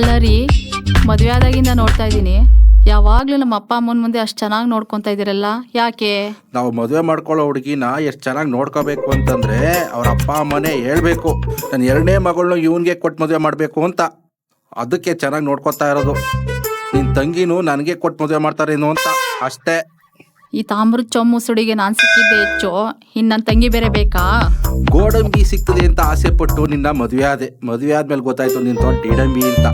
ಅಲ್ಲ ರೀ, ಮದುವೆ ಆದಾಗಿಂದ ನೋಡ್ತಾ ಇದ್ದೀನಿ. ಯಾವಾಗ್ಲೂ ನಮ್ಮ ಅಪ್ಪ ಅಮ್ಮನ ಮುಂದೆ ಅಷ್ಟು ಚೆನ್ನಾಗಿ ನೋಡ್ಕೊಂತಾ ಇದೀರಲ್ಲ ಯಾಕೆ? ನಾವು ಮದುವೆ ಮಾಡ್ಕೊಳ್ಳೋ ಹುಡುಗಿನ ಎಷ್ಟು ಚೆನ್ನಾಗಿ ನೋಡ್ಕೋಬೇಕು ಅಂತಂದ್ರೆ ಅವ್ರ ಅಪ್ಪ ಅಮ್ಮನೇ ಹೇಳ್ಬೇಕು. ನನ್ನ ಎರಡನೇ ಮಗಳನ್ನ ಇವನ್ಗೆ ಕೊಟ್ಟು ಮದುವೆ ಮಾಡಬೇಕು ಅಂತ. ಅದಕ್ಕೆ ಚೆನ್ನಾಗಿ ನೋಡ್ಕೊತಾ ಇರೋದು. ನಿನ್ನ ತಂಗಿನೂ ನನಗೆ ಕೊಟ್ಟು ಮದುವೆ ಮಾಡ್ತಾರೇನು ಅಂತ. ಅಷ್ಟೇ. ಈ ತಾಮ್ರದ ಚೊಮ್ಮು ಸುಡಿಗೆ ನಾನು ಸಿಕ್ಕಿದ್ದೆ ಹೆಚ್ಚು. ಇನ್ನು ನನ್ನ ತಂಗಿ ಬೇರೆ ಬೇಕಾ? ಗೋಡಂಬಿ ಸಿಗ್ತದೆ ಅಂತ ಆಸೆ ಪಟ್ಟು ನಿನ್ನ ಮದುವೆ ಆದೆ. ಮದುವೆ ಆದ್ಮೇಲೆ ಗೊತ್ತಾಯ್ತು ನಿನ್ ತೋಟ ಡಿಡಂಬಿ ಅಂತ.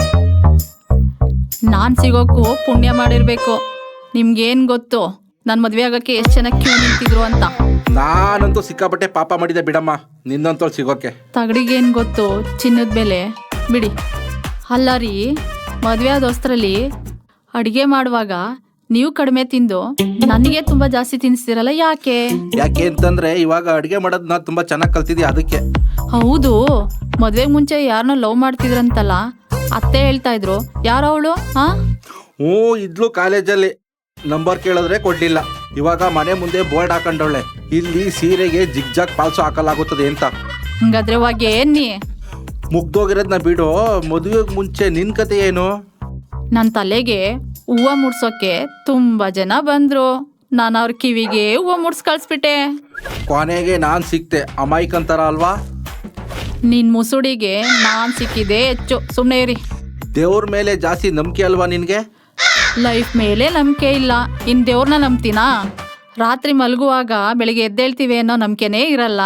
ನಾನು ಸಿಗೋಕು ಪುಣ್ಯ ಮಾಡಿರ್ಬೇಕು. ನಿಮ್ಗೇನು ಗೊತ್ತು? ನನ್ನ ಮದುವೆ ಆಗೋಕ್ಕೆ ಎಷ್ಟು ಚೆನ್ನಾಗಿ ಕ್ಯೂ ನಿಂತಿದ್ರು ಅಂತ. ನಾನಂತೂ ಸಿಕ್ಕಾಪಟ್ಟೆ ಪಾಪ ಮಾಡಿದೆ ಬಿಡಮ್ಮ. ನಿನ್ನಂತೋಳ್ ಸಿಗೋಕೆ. ತಗಡಿಗೇನು ಗೊತ್ತು? ಚಿನ್ನದ ಬೆಲೆ. ಬಿಡಿ. ಅಲ್ಲ ರೀ ಮದುವೆ ಆದ ಹೊಸ್ತ್ರಲ್ಲಿ ಅಡುಗೆ ಮಾಡುವಾಗ ನೀವು ಕಡಿಮೆ ತಿಂದು ನನಗೆ ತುಂಬಾ ಜಾಸ್ತಿ ತಿನ್ನಿಸ್ತೀರಲ್ಲ ಯಾಕೆ? ಯಾಕೆ ಅಂತಂದ್ರೆ ಇವಾಗ ಅಡಿಗೆ ಮಾಡೋದ್ ನಾ ತುಂಬಾ ಚೆನ್ನಾಗಿ ಕಲ್ತಿದ್ಯಾ ಅದಕ್ಕೆ. ಹೌದು ಮದ್ವೆಗ್ ಮುಂಚೆ ಯಾರನ್ನ ಲವ್ ಮಾಡ್ತಿದ್ರಂತಲ್ಲ ಅತ್ತೆ ಹೇಳ್ತಾ ಇದ್ರು. ಯಾರು ಅವಳು? ಹಾ ಹ್ಞೂ ಇದ್ಲು ಕಾಲೇಜಲ್ಲಿ. ನಂಬರ್ ಕೇಳಿದ್ರೆ ಕೊಡ್ಲಿಲ್ಲ. ಇವಾಗ ಮನೆ ಮುಂದೆ ಬೋರ್ಡ್ ಹಾಕೊಂಡವಳೆ. ಇಲ್ಲಿ ಸೀರೆಗೆ ಜಿಗ್ ಜಾಗ್ ಪಾಲ್ಸು ಹಾಕಲಾಗುತ್ತದೆ ಅಂತ. ಹಂಗಾದ್ರೆ ಇವಾಗ ಏನ್ನಿ ಮುಗ್ದೋಗಿರೋದ್ನ ಬಿಡು. ಮದುವೆಗೆ ಮುಂಚೆ ನಿನ್ ಕತೆ ಏನು? ನನ್ನ ತಲೆಗೆ ಹೂವ ಮುಡ್ಸೋಕೆ ತುಂಬಾ ಜನ ಬಂದ್ರು. ನಾನು ಅವ್ರ ಕಿವಿಗೆ ಹೂವ ಮುಡ್ಸ್ ಕಳ್ಸ್ಬಿಟ್ಟೆ. ಕೊನೆಗೆ ನಾನ್ ಸಿಕ್ತೆ. ಅಮಾಯ್ಕಂತಾರ ಅಲ್ವಾ? ನಿನ್ ಮುಸುಡಿಗೆ ನಾನ್ ಸಿಕ್ಕಿದೆ ಹೆಚ್ಚು. ಸುಮ್ಮನೆ ಇರಿ. ದೇವ್ರ ಮೇಲೆ ಜಾಸ್ತಿ ನಂಬಿಕೆ ಅಲ್ವಾ ನಿನ್ಗೆ? ಲೈಫ್ ಮೇಲೆ ನಂಬಿಕೆ ಇಲ್ಲ. ಇನ್ ದೇವ್ರನ್ನ ನಂಬ್ತೀನಾ? ರಾತ್ರಿ ಮಲಗುವಾಗ ಬೆಳಿಗ್ಗೆ ಎದ್ದೇಳ್ತೀವಿ ಅನ್ನೋ ನಂಬಿಕೆನೇ ಇರಲ್ಲ.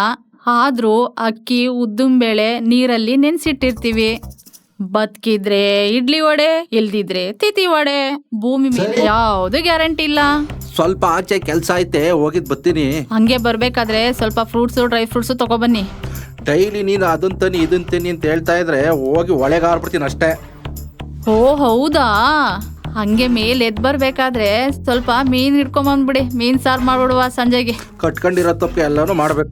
ಆದ್ರೂ ಅಕ್ಕಿ ಉದ್ದಿನಬೇಳೆ ನೀರಲ್ಲಿ ನೆನ್ಸಿಟ್ಟಿರ್ತೀವಿ. ಬದುಕಿದ್ರೆ ಇಡ್ಲಿ ವಡೆ ಇಲ್ದಿದ್ರೆ ತಿತಿ ವಡೆ. ಭೂಮಿ ಮೇಲೆ ಯಾವ್ದು ಗ್ಯಾರಂಟಿ ಇಲ್ಲ. ಸ್ವಲ್ಪ ಆಚೆ ಕೆಲಸ ಐತೆ ಹೋಗಿದ್ ಬರ್ತೀನಿ. ಹಂಗೆ ಬರ್ಬೇಕಾದ್ರೆ ಸ್ವಲ್ಪ ಫ್ರೂಟ್ಸು ಡ್ರೈ ಫ್ರೂಟ್ಸು ತಗೊಬನ್ನಿ ಡೈಲಿ ನೀನು ಅದನ್ ತನಿ ಇದನ್ ತನಿ ಅಂತ ಹೇಳ್ತಾ ಇದ್ರೆ ಹೋಗಿ ಒಳಗಾರ್ಬಿಡ್ತೀನಿ ಅಷ್ಟೇ. ಓ ಹೌದಾ? ಹಂಗೆ ಮೇಲೆ ಎದ್ ಬರ್ಬೇಕಾದ್ರೆ ಸ್ವಲ್ಪ ಮೀನ್ ಹಿಡ್ಕೊಂಬಂದ್ಬಿಡಿ. ಮೀನ್ ಸಾರು ಮಾಡ್ಬಿಡುವ ಸಂಜೆಗೆ. ಕಟ್ಕೊಂಡಿರೋ ತಪ್ಪು ಎಲ್ಲಾನು ಮಾಡ್ಬೇಕು.